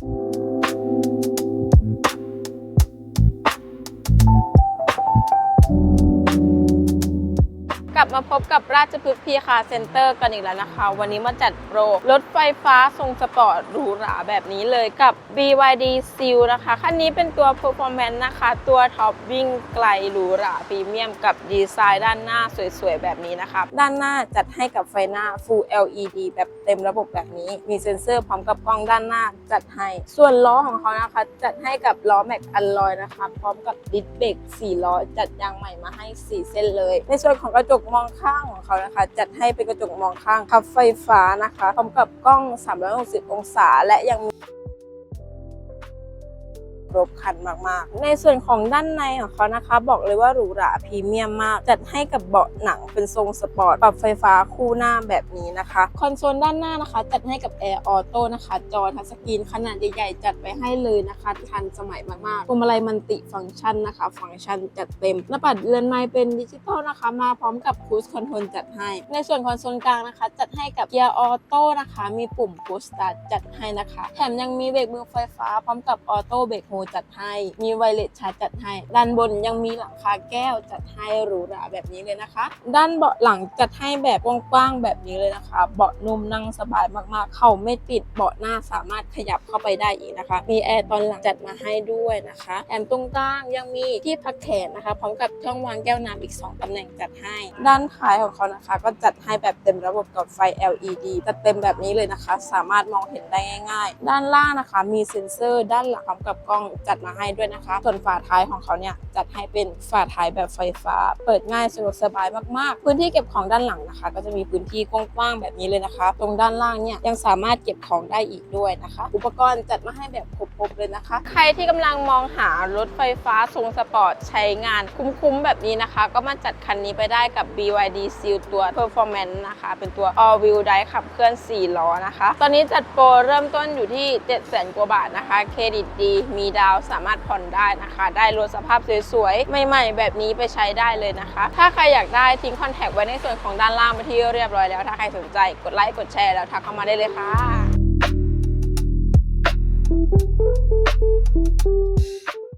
you กลับมาพบกับราชพฤกษ์พีคาเซ็นเตอร์กันอีกแล้วนะคะ วันนี้มาจัดโปรรถไฟฟ้าทรงสปอร์ตหรูหราแบบนี้เลยกับ BYD Seal นะคะ คันนี้เป็นตัว Performance นะคะ ตัวท็อปวิ่งไกลหรูหราพรีเมียมกับดีไซน์ด้านหน้าสวยๆ แบบนี้นะคะ ด้านหน้าจัดให้กับไฟหน้า Full LED แบบเต็มระบบแบบนี้ มีเซ็นเซอร์พร้อมกับกล้องด้านหน้าจัดให้ ส่วนล้อของเขานะคะ จัดให้กับล้อแม็กอัลลอยนะคะ พร้อมกับดิสเบรก4ล้อจัดยางใหม่มาให้ 4 เส้นเลย ในส่วนของกระจกมองข้างของเขานะคะ จัดให้เป็นกระจกมองข้างขับไฟฟ้านะคะพร้อมกับกล้อง 360 องศาและยังมี ครบคันมากๆ ในส่วนของด้านในของเขานะคะ บอกเลยว่าหรูหราพรีเมียมมาก จัดให้กับเบาะหนังเป็นทรงสปอร์ต ปรับไฟฟ้าคู่หน้าแบบนี้นะคะ คอนโซลด้านหน้านะคะ จัดให้กับแอร์ออโต้นะคะ จอทัชสกรีนขนาดใหญ่ๆ จัดไปให้เลยนะคะทันสมัยมากๆพวงมาลัยมันติฟังก์ชันนะคะ ฟังก์ชันจัดเต็มหน้าปัดเรือนไม้เป็นดิจิตอลนะคะ มาพร้อมกับคูสคอนโทรลจัดให้ ในส่วนคอนโซลกลางนะคะ จัดให้กับเกียร์ออโต้นะคะ มีปุ่มพุชสตาร์จัดให้นะคะ แถมยังมีเบรกมือไฟฟ้าพร้อมกับออโต้เบรกโฮจัดให้ มีไวเลสชาร์จจัดให้ ด้านบนยังมีหลังคาแก้วจัดให้หรูหราแบบนี้เลยนะคะ ด้านเบาะหลังจัดให้แบบกว้างๆแบบนี้เลยนะคะ เบาะนุ่มนั่งสบายมากๆ เข่าไม่ติด เบาะหน้าสามารถขยับเข้าไปได้อีกนะคะ มีแอร์ตอนหลังจัดมาให้ด้วยนะคะแถมตรงกลางยังมีที่พักแขนนะคะ พร้อมกับช่องวางแก้วน้ำอีก 2ตำแหน่งจัดให้ ด้านท้ายของเขานะคะ ก็จัดให้แบบเต็มระบบกับไฟ LED จัดเต็มแบบนี้เลยนะคะ สามารถมองเห็นได้ง่าย ๆ ด้านล่างนะคะ มีเซ็นเซอร์ ด้านหลังพร้อมกับกล้องจัดมาให้ด้วยนะคะ ส่วนฝาท้ายของเขาเนี่ยจัดให้เป็นฝาท้ายแบบไฟฟ้า เปิดง่ายสะดวกสบายมากๆ พื้นที่เก็บของด้านหลังนะคะ ก็จะมีพื้นที่กว้างๆแบบนี้เลยนะคะ ตรงด้านล่างเนี่ยยังสามารถเก็บของได้อีกด้วยนะคะ อุปกรณ์จัดมาให้แบบครบๆเลยนะคะ ใครที่กำลังมองหารถไฟฟ้าทรงสปอร์ตใช้งานคุ้มๆแบบนี้นะคะ ก็มาจัดคันนี้ไปได้กับ BYD Seal ตัว Performance นะคะ เป็นตัว All Wheel Drive ขับเคลื่อน 4 ล้อนะคะ ตอนนี้จัดโปรเริ่มต้นอยู่ที่ 700,000 กว่าบาทนะคะ เครดิตดีมีดาวสามารถผ่อนได้นะคะ ได้รถสภาพสวยๆ ใหม่ๆ แบบนี้ไปใช้ได้เลยนะคะ ถ้าใครอยากได้ทิ้งคอนแทคไว้ในส่วนของด้านล่างไปที่เรียบร้อยแล้ว ถ้าใครสนใจกดไลค์กดแชร์แล้วทักเข้ามาได้เลยค่ะ